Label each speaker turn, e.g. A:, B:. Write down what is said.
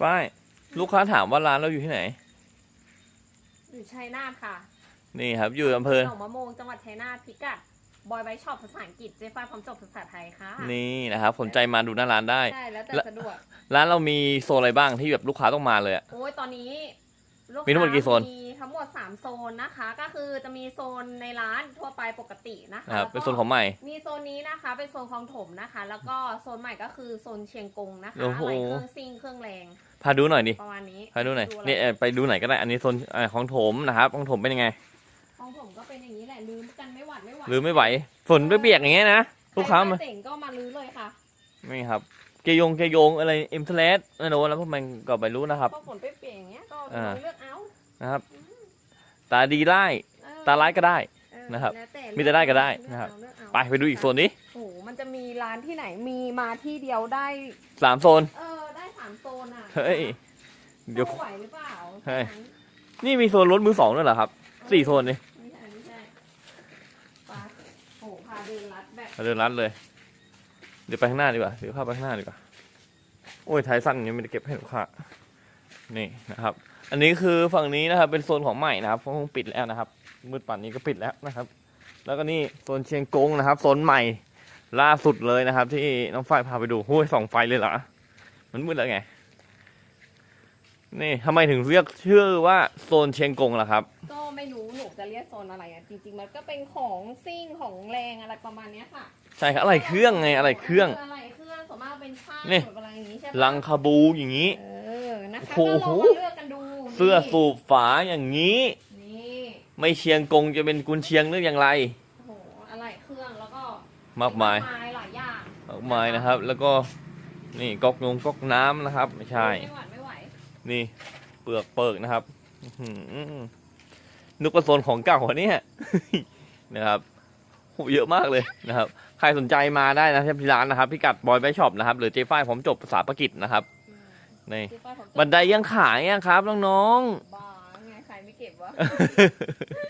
A: ฝ้ายลูกค้าถามว่าร้านเราอยู่ที่ไหน
B: อยู่ชัยนาทค่ะ
A: นี่ครับ อยู่อำเภอ
B: หนองมะโมงจังหวัดชัยนาทพิกัดบอยไบช็อปภาษาอังกฤษเจฟ้าพร้อมจบภาษาไทยค่ะ
A: นี่นะครับสนใจมาดูหน้าร้านได้
B: ใช่แล้วแต่
A: และ
B: สะดวก
A: ร้านเรามีโซนอะไรบ้างที่แบบลูกค้าต้องมาเลยอะ
B: โอ้ยตอนนี้ลู
A: มีทั้งหมดกี่โซน
B: มีทั้งห มด 3 โซนนะคะ ก็คือจะมีโซนในร้านทั่วไปปกตินะคะ
A: นะครับ
B: แล้วก็
A: เป็นโซนของใหม่
B: มีโซนนี้นะคะ เป็นโซนคลองถมนะคะ แล้วก็โซนใหม่ก็คือโซนเชียงกงนะคะ
A: โอ้โห
B: อะไรเครื่องซิ่งเครื่องแรง
A: พาดูหน่อยดิ
B: ประมาณนี้
A: พาดูหน่อย
B: อะไร
A: นี่เอ่อไปดูหน่อยก็ได้อันนี้โซนเอ่อของโถมนะครับของโถมเป็นยังไง
B: คลองถมก็เป็นอย่างนี้แหละลืมกันไม่หวัดไม่ไหว
A: หรือไม่ไหวฝนเปียกๆอย่างเงี้ยนะลูกค้ามา
B: ใรเจ๋งก็มาลื้อเลยค่ะ
A: นี่ครับเกยงเกยงอะไรเอ็มทเลสไม่รู้แล้วพวกมันก็ไม่รู้นะครับ
B: ก็ฝนเปียกๆอย่างเงี้ยก็
A: อ่า
B: เลือกเอา
A: นะครับ ตาดีได้
B: เออ
A: ตาร้ายก็ได้
B: เออ
A: นะครับ
B: แล้ว
A: มีแต่ได้ก็ได้
B: เลือ
A: นะครับ
B: เอาเลือกเอา
A: ไปไปดูอีกโซนนี้
B: โอ้โหมันจะมีร้านที่ไหนมีมาที่เดียวได้
A: สามโซน
B: เออ ได้สามโซนอะ
A: เฮ้ย เดี๋ยว
B: สู้ไหวหรือเปล่า
A: เฮ้ย
B: แค่นั้น
A: นี่มีโซนรถมือสองด้วยเหรอครับสี่โซนนี่
B: ไม่ใช่ไม่ใช่ปาโอ้โหพาเดินลัดแบบ
A: มาเดินร้านเลย เดี๋ยวไปข้างหน้าดีกว่าเดี๋ยวเข้าไปข้างหน้าดีกว่า โอ้ยท้ายสั้นยังไม่ได้เก็บให้ลูกค้า นี่นะครับ อันนี้คือฝั่งนี้นะครับ เป็นโซนของใหม่นะครับคงปิดแล้วนะครับ มืดป่านนี้ก็ปิดแล้วนะครับ แล้วก็นี่โซนเชียงกงนะครับโซนใหม่ล่าสุดเลยนะครับ ที่น้องฝ้ายพาไปดูโอ้ยสองไฟเลยเหรอมันมืดแล้วไง นี่ทำไมถึงเรียกชื่อว่าโซนเชียงกงล่ะครับ
B: ก็ไม่รู้หนูจะเรียกโซนอะไรอะจริงๆมันก็เป็นของซิ่งของแรงอะไรประมาณเนี้ยค่ะ
A: ใช่ครับอะไรเครื่องไงอะไรเครื่อง
B: อะไรเครื่องส่วนมากเป็นผ้า
A: นี่
B: หรืออะไรอย่างงี้ใช่ปะ
A: ลังคาบูอย่างนี้
B: เออ นะคะ
A: โอ้
B: ก็
A: โห
B: ลองมาเลือกกันดู
A: เสื้อ
B: นี่
A: สูบฝาอย่างนี้
B: นี่
A: ไม่เชียงกงจะเป็นกุนเชียงหรืออย่างไร
B: โอ้โหอะไรเครื่องแล้วก็
A: มากมาย
B: หลายอย่าง
A: มากมายนะครับ แล้วก็นี่ก๊อกนงก๊อกน้ำนะครับ ไม่ใช่
B: ไม่หวัดไม่ไหว
A: นี่เปลือกเปิกนะครับอื้อหือนึกว่าโซนของเก่ากว่านี้นะครับโหเยอะมากเลยนะครับ ใครสนใจมาได้นะที่ร้านนะครับ พิกัดบอยไบช็อปนะครับ หรือเจฝ้ายผมจบภาษาปากิจนะครับ นี่
B: ที่ป้าผม
A: บันไดยังขายอะครับน้อง
B: บ้าไงใครไม่เก็บวะ
A: ๆ